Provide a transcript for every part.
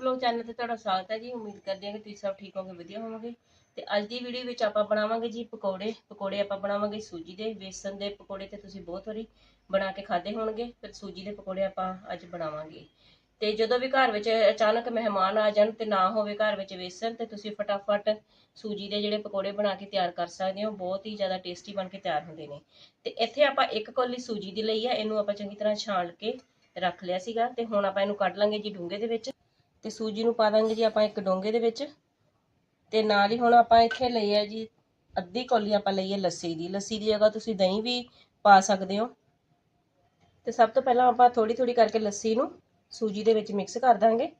Vlog channel ਤੇ ਤੁਹਾਡਾ ਸਵਾਗਤ ਹੈ ਜੀ। ਉਮੀਦ ਕਰਦੇ ਹਾਂ ਕਿ ਤੁਸੀਂ ਸਭ ਠੀਕ ਹੋਗੇ ਵਧੀਆ ਹੋਵੋਗੇ। ਤੇ ਅੱਜ ਦੀ ਵੀਡੀਓ ਵਿੱਚ ਆਪਾਂ ਬਣਾਵਾਂਗੇ ਜੀ ਪਕੌੜੇ। ਪਕੌੜੇ ਆਪਾਂ ਬਣਾਵਾਂਗੇ ਸੂਜੀ ਦੇ। ਬੇਸਨ ਦੇ ਪਕੌੜੇ ਤੇ ਤੁਸੀਂ ਬਹੁਤ ਵਾਰੀ ਬਣਾ ਕੇ ਖਾਦੇ ਹੋਣਗੇ। ਪਰ ਸੂਜੀ ਦੇ ਪਕੌੜੇ ਆਪਾਂ ਅੱਜ ਬਣਾਵਾਂਗੇ। ਤੇ ਜਦੋਂ ਵੀ ਘਰ ਵਿੱਚ ਅਚਾਨਕ ਮਹਿਮਾਨ ਆ ਜਾਣ ਤੇ ਨਾ ਹੋਵੇ ਘਰ ਵਿੱਚ ਵੇਸਣ ਤੇ ਤੁਸੀਂ ਫਟਾਫਟ ਸੂਜੀ ਦੇ ਜਿਹੜੇ ਪਕੌੜੇ ਬਣਾ ਕੇ ਤਿਆਰ ਕਰ ਸਕਦੇ ਹੋ। ਬਹੁਤ ਹੀ ਜ਼ਿਆਦਾ ਟੇਸਟੀ ਬਣ ਕੇ ਤਿਆਰ ਹੁੰਦੇ ਨੇ। ਤੇ ਇੱਥੇ ਆਪਾਂ ਇੱਕ ਕੋਲੀ ਸੂਜੀ ਦੀ ਲਈ ਆ। ਇਹਨੂੰ ਆਪਾਂ ਚੰਗੀ ਤਰ੍ਹਾਂ ਛਾਣ ਕੇ ਰੱਖ ਲਿਆ ਸੀਗਾ। ਤੇ ਹੁਣ ਆਪਾਂ ਇਹਨੂੰ ਕੱਢ ਲਾਂਗੇ ਜੀ ਡੂੰਘੇ ਦੇ ਵਿੱਚ। ਤੇ ਸੂਜੀ ਨੂੰ ਪਾ ਦਾਂਗੇ ਜੀ ਆਪਾਂ ਇੱਕ ਡੋਂਗੇ ਦੇ ਵਿੱਚ। ਤੇ ਨਾਲ ਹੀ ਹੁਣ ਆਪਾਂ ਇੱਥੇ ਲਈ ਹੈ ਜੀ ਅੱਧੀ ਕੌਲੀ ਆਪਾਂ ਲਈ ਹੈ ਲੱਸੀ ਦੀ। ਲੱਸੀ ਦੀ ਜਗ੍ਹਾ ਤੁਸੀਂ ਦਹੀਂ ਵੀ ਪਾ ਸਕਦੇ ਹੋ। ਤੇ ਸਭ ਤੋਂ ਪਹਿਲਾਂ ਆਪਾਂ ਥੋੜੀ ਥੋੜੀ ਕਰਕੇ ਲੱਸੀ ਨੂੰ ਸੂਜੀ ਦੇ ਵਿੱਚ ਮਿਕਸ ਕਰ ਦਾਂਗੇ।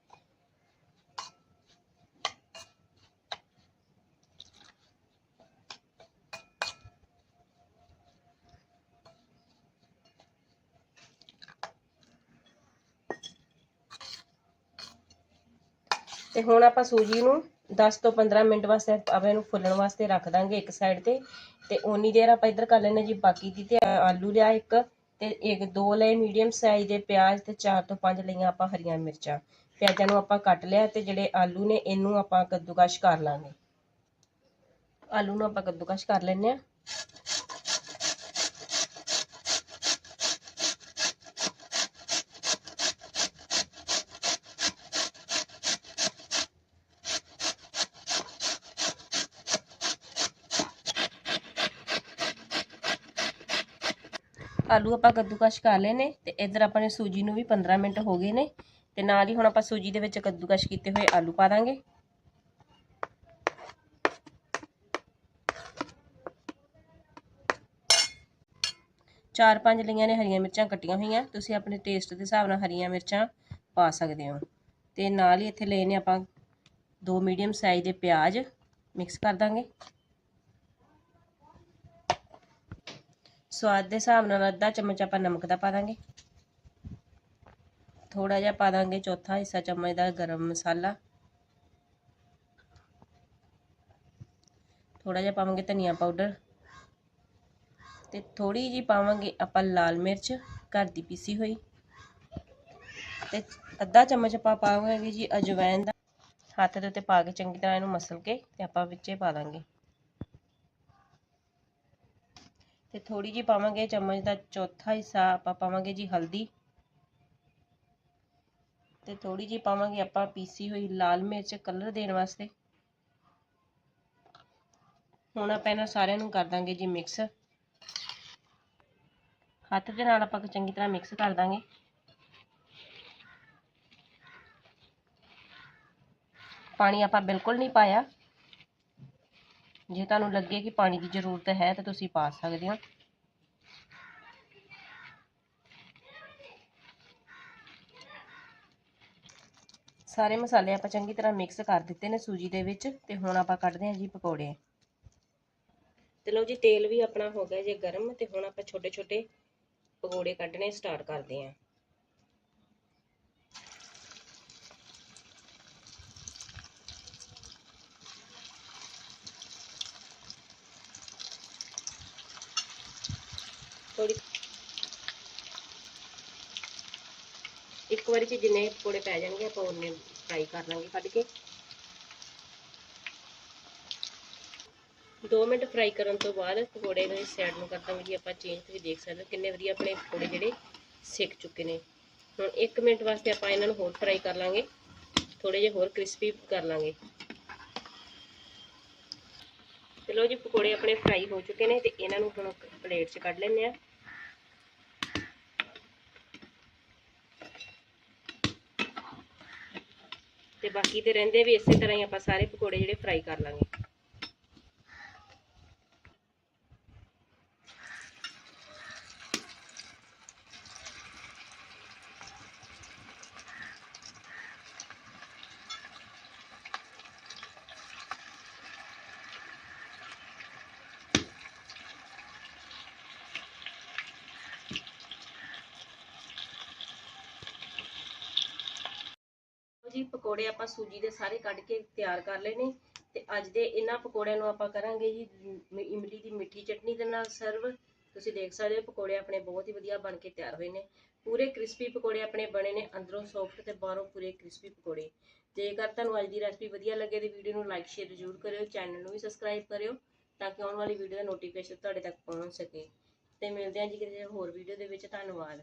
ਤੇ ਹੁਣ ਆਪਾਂ ਸੂਜੀ ਨੂੰ 10 ਤੋਂ 15 ਮਿੰਟ ਵਾਸਤੇ ਆਪਾਂ ਇਹਨੂੰ ਫੁੱਲਣ ਵਾਸਤੇ ਰੱਖ ਦਾਂਗੇ ਇੱਕ ਸਾਈਡ ਤੇ। ਤੇ ਓਨੀ ਦੇਰ ਆਪਾਂ ਇੱਧਰ ਕਰ ਲੈਣੇ ਜੀ, ਬਾਕੀ ਦੀ ਤੇ ਆਲੂ ਲਿਆ ਇੱਕ ਤੇ ਇੱਕ ਦੋ ਲਏ ਮੀਡੀਅਮ ਸਾਈਜ਼ ਦੇ ਪਿਆਜ਼ ਤੇ ਚਾਰ ਤੋਂ ਪੰਜ ਲਈਆਂ ਆਪਾਂ ਹਰੀਆਂ ਮਿਰਚਾਂ। ਪਿਆਜ਼ਾਂ ਨੂੰ ਆਪਾਂ ਕੱਟ ਲਿਆ ਤੇ ਜਿਹੜੇ ਆਲੂ ਨੇ ਇਹਨੂੰ ਆਪਾਂ ਕੱਦੂਕਸ਼ ਕਰ ਲਾਂਗੇ। ਆਲੂ ਨੂੰ ਆਪਾਂ ਕੱਦੂਕਸ਼ ਕਰ ਲੈਣੇ ਆ ਆਲੂ ਆਪਾਂ ਕੱਦੂਕਸ਼ ਕਰ ਲਏ ਨੇ ਤੇ ਇਧਰ ਆਪਾਂ ਨੇ ਸੂਜੀ ਨੂੰ ਵੀ 15 ਮਿੰਟ ਹੋ ਗਏ ਨੇ ਤੇ ਨਾਲ ਹੀ ਹੁਣ ਆਪਾਂ ਸੂਜੀ ਦੇ ਵਿੱਚ ਕੱਦੂਕਸ਼ ਕੀਤੇ ਹੋਏ ਆਲੂ ਪਾ ਦਾਂਗੇ। ਚਾਰ ਪੰਜ ਲਈਆਂ ਨੇ ਹਰੀਆਂ ਮਿਰਚਾਂ ਕੱਟੀਆਂ ਹੋਈਆਂ, ਤੁਸੀਂ ਆਪਣੇ ਟੇਸਟ ਦੇ ਹਿਸਾਬ ਨਾਲ ਹਰੀਆਂ ਮਿਰਚਾਂ ਪਾ ਸਕਦੇ ਹੋ। ਤੇ ਨਾਲ ਹੀ ਇੱਥੇ ਲਏ ਨੇ ਆਪਾਂ ਦੋ ਮੀਡੀਅਮ ਸਾਈਜ਼ ਦੇ ਪਿਆਜ਼ ਮਿਕਸ ਕਰ ਦਾਂਗੇ। ਸਵਾਦ ਦੇ ਹਿਸਾਬ ਨਾਲ ਅੱਧਾ ਚਮਚ ਆਪਾਂ ਨਮਕ ਦਾ ਪਾ ਦਾਂਗੇ। ਥੋੜਾ ਜਿਹਾ ਪਾ ਦਾਂਗੇ ਚੌਥਾ ਹਿੱਸਾ ਚਮਚ ਦਾ ਗਰਮ ਮਸਾਲਾ। ਥੋੜਾ ਜਿਹਾ ਪਾਵਾਂਗੇ ਧਨੀਆ ਪਾਊਡਰ। ਤੇ ਥੋੜੀ ਜੀ ਪਾਵਾਂਗੇ ਆਪਾਂ ਲਾਲ ਮਿਰਚ, ਘਰ ਦੀ ਪੀਸੀ ਹੋਈ। ਤੇ ਅੱਧਾ ਚਮਚ ਆਪਾਂ ਪਾਵਾਂਗੇ ਜੀ ਅਜਵਾਇਨ ਦਾ। ਹੱਥ ਦੇ ਉੱਤੇ ਪਾ ਕੇ ਚੰਗੀ ਤਰ੍ਹਾਂ ਇਹਨੂੰ ਮਸਲ ਕੇ ਤੇ ਆਪਾਂ ਵਿੱਚੇ ਪਾ ਦਾਂਗੇ। ਤੇ ਥੋੜੀ ਜੀ ਪਾਵਾਂਗੇ ਚਮਚ ਦਾ ਚੌਥਾ ਹਿੱਸਾ ਆਪਾਂ ਪਾਵਾਂਗੇ ਜੀ ਹਲਦੀ। ਤੇ ਥੋੜੀ ਜੀ ਪਾਵਾਂਗੇ ਆਪਾਂ ਪੀਸੀ ਹੋਈ ਲਾਲ ਮਿਰਚ ਕਲਰ ਦੇਣ ਵਾਸਤੇ। ਹੁਣ ਆਪਾਂ ਇਹਨਾਂ ਸਾਰਿਆਂ ਨੂੰ ਕਰ ਦਾਂਗੇ ਜੀ ਮਿਕਸ। ਹੱਥ ਦੇ ਨਾਲ ਆਪਾਂ ਚੰਗੀ ਤਰ੍ਹਾਂ ਮਿਕਸ ਕਰ ਦਾਂਗੇ। ਪਾਣੀ ਆਪਾਂ ਬਿਲਕੁਲ ਨਹੀਂ ਪਾਇਆ। ਜੇ ਤੁਹਾਨੂੰ ਲੱਗੇ ਕਿ ਪਾਣੀ ਦੀ ਜ਼ਰੂਰਤ ਹੈ ਤਾਂ ਤੁਸੀਂ ਪਾ ਸਕਦੇ ਹੋ। ਸਾਰੇ ਮਸਾਲੇ ਆਪਾਂ ਚੰਗੀ ਤਰ੍ਹਾਂ ਮਿਕਸ ਕਰ ਦਿੱਤੇ ਨੇ ਸੂਜੀ ਦੇ ਵਿੱਚ ਤੇ ਹੁਣ ਆਪਾਂ ਕੱਢਦੇ ਹਾਂ ਜੀ ਪਕੌੜੇ। ਤੇ ਲਓ ਜੀ, ਤੇਲ ਵੀ ਆਪਣਾ ਹੋ ਗਿਆ ਜੇ ਗਰਮ ਤੇ ਹੁਣ ਆਪਾਂ ਛੋਟੇ ਛੋਟੇ ਪਕੌੜੇ ਕੱਢਣੇ ਸਟਾਰਟ ਕਰਦੇ ਹਾਂ। ਥੋੜੀ ਇੱਕ ਵਾਰੀ ਚ ਜਿੰਨੇ ਪਕੌੜੇ ਪੈ ਜਾਣਗੇ, ਆਪਾਂ ਉਹਨੇ ਫਰਾਈ ਕਰ ਲਾਂਗੇ ਕੱਢ ਕੇ। 2 ਮਿੰਟ ਫਰਾਈ ਕਰਨ ਤੋਂ ਬਾਅਦ ਪਕੌੜੇ ਨੂੰ ਸਾਈਡ ਨੂੰ ਕਰ ਦਾਂਗੇ ਜੀ, ਆਪਾਂ ਚੇਂਜ ਤੁਸੀਂ ਦੇਖ ਸਕਦੇ ਹੋ ਕਿੰਨੇ ਵਧੀਆ ਆਪਣੇ ਪਕੌੜੇ ਜਿਹੜੇ ਸਿੱਕ ਚੁੱਕੇ ਨੇ। ਹੁਣ 1 ਮਿੰਟ ਵਾਸਤੇ ਆਪਾਂ ਇਹਨਾਂ ਨੂੰ ਹੋਰ ਫਰਾਈ ਕਰ ਲਾਂਗੇ ਥੋੜੇ ਜਿਹਾ ਹੋਰ ਕ੍ਰਿਸਪੀ ਕਰ ਲਾਂਗੇ। ਚਲੋ ਜੀ, ਪਕੌੜੇ ਆਪਣੇ ਫਰਾਈ ਹੋ ਚੁੱਕੇ ਨੇ ਤੇ ਇਹਨਾਂ ਨੂੰ ਹੁਣ ਪਲੇਟ 'ਚ ਕੱਢ ਲੈਂਦੇ ਆ ਤੇ ਬਾਕੀ ਤੇ ਰਹਿੰਦੇ ਵੀ ਇਸੇ ਤਰ੍ਹਾਂ ਹੀ ਆਪਾਂ ਸਾਰੇ ਪਕੌੜੇ ਜਿਹੜੇ ਫਰਾਈ ਕਰ ਲਾਂਗੇ। ਜੀ, ਪਕੌੜੇ ਆਪਾਂ ਸੂਜੀ ਦੇ ਸਾਰੇ ਕੱਢ ਕੇ ਤਿਆਰ ਕਰ ਲਏ ਨੇ ਤੇ ਅੱਜ ਦੇ ਇਹਨਾਂ ਪਕੌੜਿਆਂ ਨੂੰ ਆਪਾਂ ਕਰਾਂਗੇ ਜੀ ਇਮਲੀ ਦੀ ਮਿੱਠੀ ਚਟਨੀ ਦੇ ਨਾਲ ਸਰਵ ਤੁਸੀਂ ਦੇਖ ਸਕਦੇ ਹੋ ਪਕੌੜੇ ਆਪਣੇ ਬਹੁਤ ਹੀ ਵਧੀਆ ਬਣ ਕੇ ਤਿਆਰ ਹੋਏ ਨੇ। ਪੂਰੇ ਕ੍ਰਿਸਪੀ ਪਕੌੜੇ ਆਪਣੇ ਬਣੇ ਨੇ, ਅੰਦਰੋਂ ਸੌਫਟ ਤੇ ਬਾਹਰੋਂ ਪੂਰੇ ਕ੍ਰਿਸਪੀ ਪਕੌੜੇ। ਜੇਕਰ ਤੁਹਾਨੂੰ ਅੱਜ ਦੀ ਰੈਸਪੀ ਵਧੀਆ ਲੱਗੇ ਤੇ ਵੀਡੀਓ ਨੂੰ ਲਾਈਕ ਸ਼ੇਅਰ ਜ਼ਰੂਰ ਕਰਿਓ ਚੈਨਲ ਨੂੰ ਵੀ ਸਬਸਕ੍ਰਾਈਬ ਕਰਿਓ, ਤਾਂ ਕਿ ਆਉਣ ਵਾਲੀ ਵੀਡੀਓ ਦਾ ਨੋਟੀਫਿਕੇਸ਼ਨ ਤੁਹਾਡੇ ਤੱਕ ਪਹੁੰਚ ਸਕੇ। ਤੇ ਮਿਲਦੇ ਹਾਂ ਜੀ ਕਿਸੇ ਹੋਰ ਵੀਡੀਓ ਦੇ ਵਿੱਚ, ਧੰਨਵਾਦ।